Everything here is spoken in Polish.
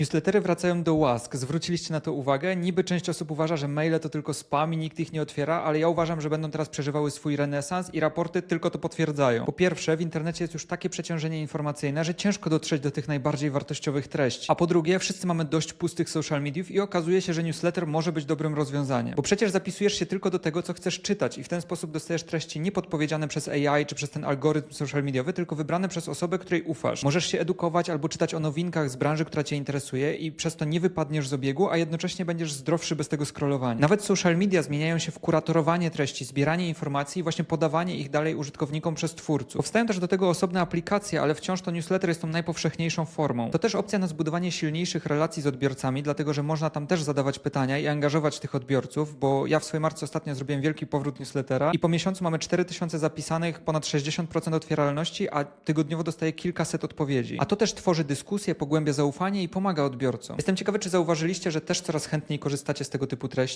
Newslettery wracają do łask. Zwróciliście na to uwagę? Niby część osób uważa, że maile to tylko spam i nikt ich nie otwiera, ale ja uważam, że będą teraz przeżywały swój renesans i raporty tylko to potwierdzają. Po pierwsze, w internecie jest już takie przeciążenie informacyjne, że ciężko dotrzeć do tych najbardziej wartościowych treści. A po drugie, wszyscy mamy dość pustych social mediów i okazuje się, że newsletter może być dobrym rozwiązaniem. Bo przecież zapisujesz się tylko do tego, co chcesz czytać i w ten sposób dostajesz treści nie podpowiedziane przez AI czy przez ten algorytm social mediowy, tylko wybrane przez osobę, której ufasz. Możesz się edukować albo czytać o nowinkach z branży, która cię interesuje i przez to nie wypadniesz z obiegu, a jednocześnie będziesz zdrowszy bez tego scrollowania. Nawet social media zmieniają się w kuratorowanie treści, zbieranie informacji i właśnie podawanie ich dalej użytkownikom przez twórców. Powstają też do tego osobne aplikacje, ale wciąż to newsletter jest tą najpowszechniejszą formą. To też opcja na zbudowanie silniejszych relacji z odbiorcami, dlatego że można tam też zadawać pytania i angażować tych odbiorców, bo ja w swojej marce ostatnio zrobiłem wielki powrót newslettera i po miesiącu mamy 4000 zapisanych, ponad 60% otwieralności, a tygodniowo dostaję kilkaset odpowiedzi. A to też tworzy dyskusję, pogłębia zaufanie i odbiorcom. Jestem ciekawy, czy zauważyliście, że też coraz chętniej korzystacie z tego typu treści.